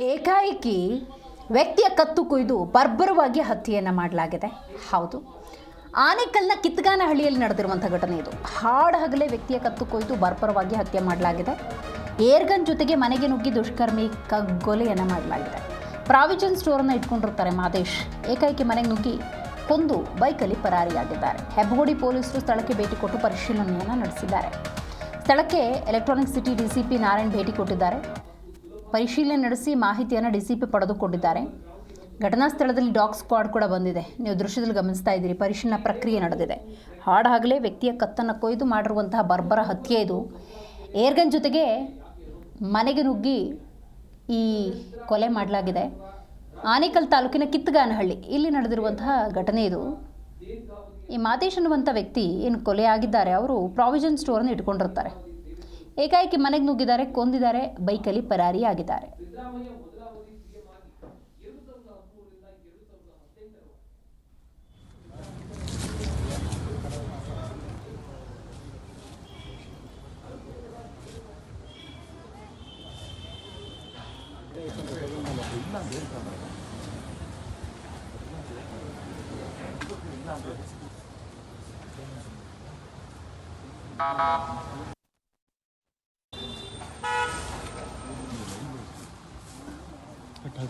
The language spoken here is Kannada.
ಏಕಾಏಕಿ ವ್ಯಕ್ತಿಯ ಕತ್ತು ಕುಯ್ದು ಬರ್ಬರವಾಗಿ ಹತ್ಯೆಯನ್ನು ಮಾಡಲಾಗಿದೆ. ಹೌದು. ಆನೇಕಲ್ನ ಕಿತ್ತಗಾನಹಳ್ಳಿಯಲ್ಲಿ ನಡೆದಿರುವಂಥ ಘಟನೆ ಇದು. ಹಾಡ ಹಗಲೇ ವ್ಯಕ್ತಿಯ ಕತ್ತು ಕೊಯ್ದು ಬರ್ಬರವಾಗಿ ಹತ್ಯೆ ಮಾಡಲಾಗಿದೆ. ಏರ್ಗನ್ ಜೊತೆಗೆ ಮನೆಗೆ ನುಗ್ಗಿ ದುಷ್ಕರ್ಮಿ ಕಗ್ಗೊಲೆಯನ್ನು ಮಾಡಲಾಗಿದೆ. ಪ್ರಾವಿಜನ್ ಸ್ಟೋರನ್ನು ಇಟ್ಕೊಂಡಿರ್ತಾರೆ ಮಾದೇಶ್. ಏಕಾಏಕಿ ಮನೆಗೆ ನುಗ್ಗಿ ಕೊಂದು ಬೈಕಲ್ಲಿ ಪರಾರಿಯಾಗಿದ್ದಾರೆ. ಹೆಬ್ಬಗೋಡಿ ಪೊಲೀಸರು ಸ್ಥಳಕ್ಕೆ ಭೇಟಿ ಕೊಟ್ಟು ಪರಿಶೀಲನೆಯನ್ನು ನಡೆಸಿದ್ದಾರೆ. ಸ್ಥಳಕ್ಕೆ ಎಲೆಕ್ಟ್ರಾನಿಕ್ ಸಿಟಿ ಡಿಸಿಪಿ ನಾರಾಯಣ್ ಭೇಟಿ ಕೊಟ್ಟಿದ್ದಾರೆ. ಪರಿಶೀಲನೆ ನಡೆಸಿ ಮಾಹಿತಿಯನ್ನು ಡಿಸಿಪಿ ಪಡೆದುಕೊಂಡಿದ್ದಾರೆ. ಘಟನಾ ಸ್ಥಳದಲ್ಲಿ ಡಾಗ್ ಸ್ಕ್ವಾಡ್ ಕೂಡ ಬಂದಿದೆ. ನೀವು ದೃಶ್ಯದಲ್ಲಿ ಗಮನಿಸ್ತಾ ಇದ್ದೀರಿ, ಪರಿಶೀಲನಾ ಪ್ರಕ್ರಿಯೆ ನಡೆದಿದೆ. ಹಾಡಾಗಲೇ ವ್ಯಕ್ತಿಯ ಕತ್ತನ್ನು ಕೊಯ್ದು ಮಾಡಿರುವಂತಹ ಬರ್ಬರ ಹತ್ಯೆ ಇದು. ಏರ್ಗನ್ ಜೊತೆಗೆ ಮನೆಗೆ ನುಗ್ಗಿ ಈ ಕೊಲೆ ಮಾಡಲಾಗಿದೆ. ಆನೇಕಲ್ ತಾಲೂಕಿನ ಕಿತ್ತಗಾನಹಳ್ಳಿ, ಇಲ್ಲಿ ನಡೆದಿರುವಂತಹ ಘಟನೆ ಇದು. ಈ ಮಾದೇಶ್ ಅನ್ನುವಂಥ ವ್ಯಕ್ತಿ ಏನು ಕೊಲೆ ಆಗಿದ್ದಾರೆ ಅವರು ಪ್ರಾವಿಷನ್ ಸ್ಟೋರನ್ನು ಇಟ್ಕೊಂಡಿರ್ತಾರೆ. ಏಕಾಏಕಿ ಮನೆಗೆ ನುಗ್ಗಿದ್ದಾರೆ ಕೊಂದಿದ್ದಾರೆ ಬೈಕಲ್ಲಿ ಪರಾರಿಯಾಗಿದ್ದಾರೆ Thank. Okay.